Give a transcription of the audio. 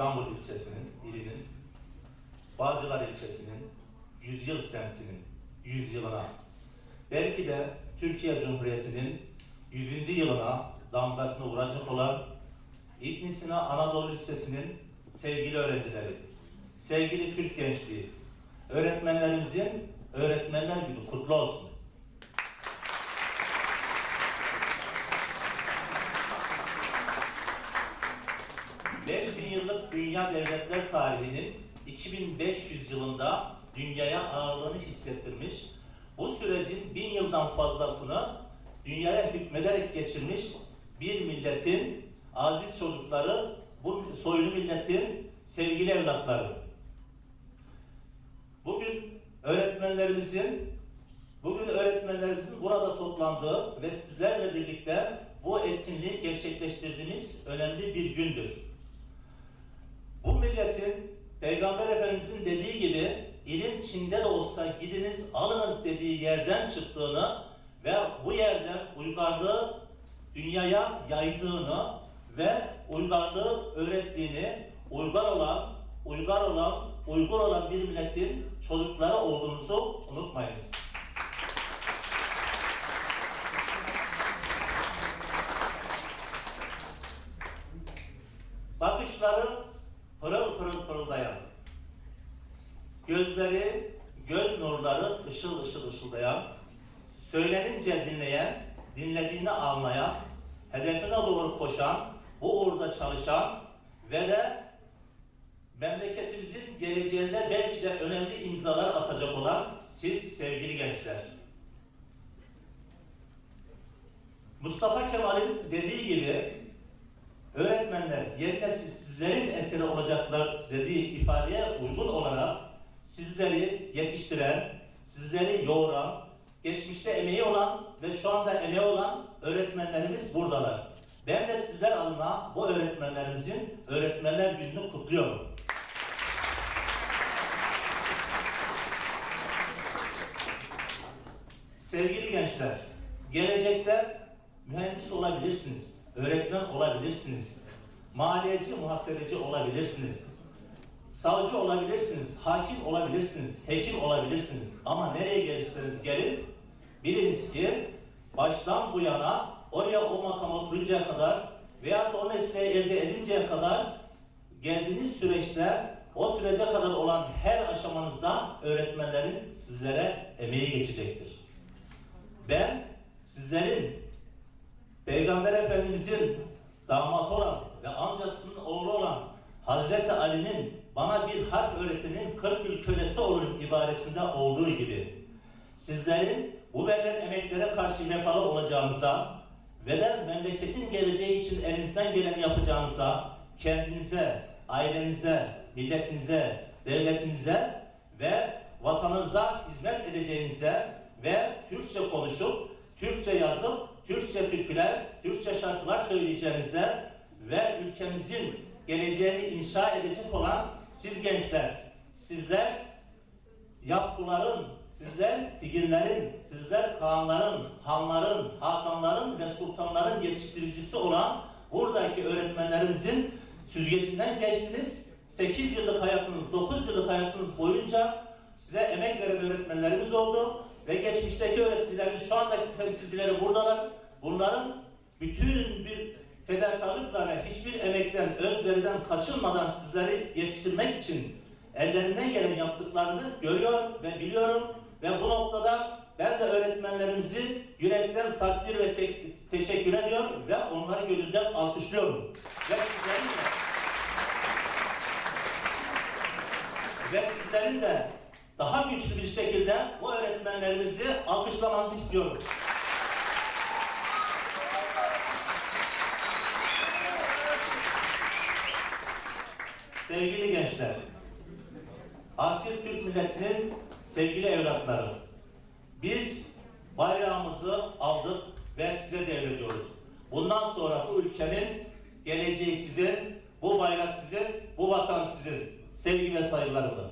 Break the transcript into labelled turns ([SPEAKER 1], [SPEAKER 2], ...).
[SPEAKER 1] İstanbul ilçesinin, ilinin, Bağcılar ilçesinin, yüzyıl semtinin yüzyılına, belki de Türkiye Cumhuriyeti'nin 100. yılına damgasını vuracak olan İbn Sina Anadolu Lisesi'nin sevgili öğrencileri, sevgili Türk gençliği, öğretmenlerimizin öğretmenler günü kutlu olsun. Bin yıllık dünya devletler tarihinin 2500 yılında dünyaya ağırlığını hissettirmiş, bu sürecin bin yıldan fazlasını dünyaya hükmederek geçirmiş bir milletin aziz çocukları, bu soylu milletin sevgili evlatları. Bugün öğretmenlerimizin bugün öğretmenlerimizin burada toplandığı ve sizlerle birlikte bu etkinliği gerçekleştirdiğimiz önemli bir gündür. Bu milletin Peygamber Efendimizin dediği gibi ilim Çin'de de olsa gidiniz alınız dediği yerden çıktığını ve bu yerden uygarlığı dünyaya yaydığını ve uygarlığı öğrettiğini, uygar olan, uygar olan, uygur olan bir milletin çocukları olduğunuzu unutmayınız. Bakışları pırıl pırıl pırıldayan, gözleri, göz nurları ışıl ışıl ışıldayan, söylenince dinleyen, dinlediğini anlayan, hedefine doğru koşan, bu uğurda çalışan ve de memleketimizin geleceğinde belki de önemli imzalar atacak olan siz sevgili gençler. Mustafa Kemal'in dediği gibi öğretmenler yerine sizlerin eseri olacaklar dediği ifadeye uygun olarak sizleri yetiştiren, sizleri yoğuran, geçmişte emeği olan ve şu anda emeği olan öğretmenlerimiz buradalar. Ben de sizler adına bu öğretmenlerimizin öğretmenler gününü kutluyorum. Sevgili gençler, gelecekte mühendis olabilirsiniz, öğretmen olabilirsiniz, maliyeci, muhasebeci olabilirsiniz, savcı olabilirsiniz, hakim olabilirsiniz, hekim olabilirsiniz. Ama nereye gelirseniz gelin, biliniz ki baştan bu yana oraya o makama oturuncaya kadar veya o mesleği elde edinceye kadar geldiğiniz süreçte o sürece kadar olan her aşamanızda öğretmenlerin sizlere emeği geçecektir. Ben sizlerin Peygamber Efendimizin damat olan ve amcasının oğlu olan Hazreti Ali'nin bana bir harf öğretinin 40 yıl kölesi olurum ibaresinde olduğu gibi sizlerin bu verilen emeklere karşı vefalı olacağınıza ve memleketin geleceği için elinizden geleni yapacağınıza kendinize, ailenize, milletinize, devletinize ve vatanınıza hizmet edeceğinize ve Türkçe konuşup, Türkçe yazıp, Türkçe türküler, Türkçe şarkılar söyleyeceğinize ve ülkemizin geleceğini inşa edecek olan siz gençler, sizler yapıların, sizler tigirlerin, sizler kağanların, hanların, hakanların ve sultanların yetiştiricisi olan buradaki öğretmenlerimizin süzgecinden geçtiniz. 8 yıllık hayatınız, 9 yıllık hayatınız boyunca size emek veren öğretmenlerimiz oldu ve geçmişteki öğreticilerimiz şu andaki temsilcileri buradalar. Bunların bütün bir fedakarlıkla hiçbir emekten, özveriden kaçınmadan sizleri yetiştirmek için ellerinden gelen yaptıklarını görüyor ve biliyorum ve bu noktada ben de öğretmenlerimizi yürekten takdir ve te teşekkür ediyor ve onları gönülden alkışlıyorum. Ve sizlerin de ve sizlerin de daha güçlü bir şekilde bu öğretmenlerimizi alkışlamanızı istiyorum. Sevgili gençler, Asil Türk milletinin sevgili evlatları, biz bayrağımızı aldık ve size devrediyoruz. Bundan sonra bu ülkenin geleceği sizin, bu bayrak sizin, bu vatan sizin. Sevgi ve saygılarımla.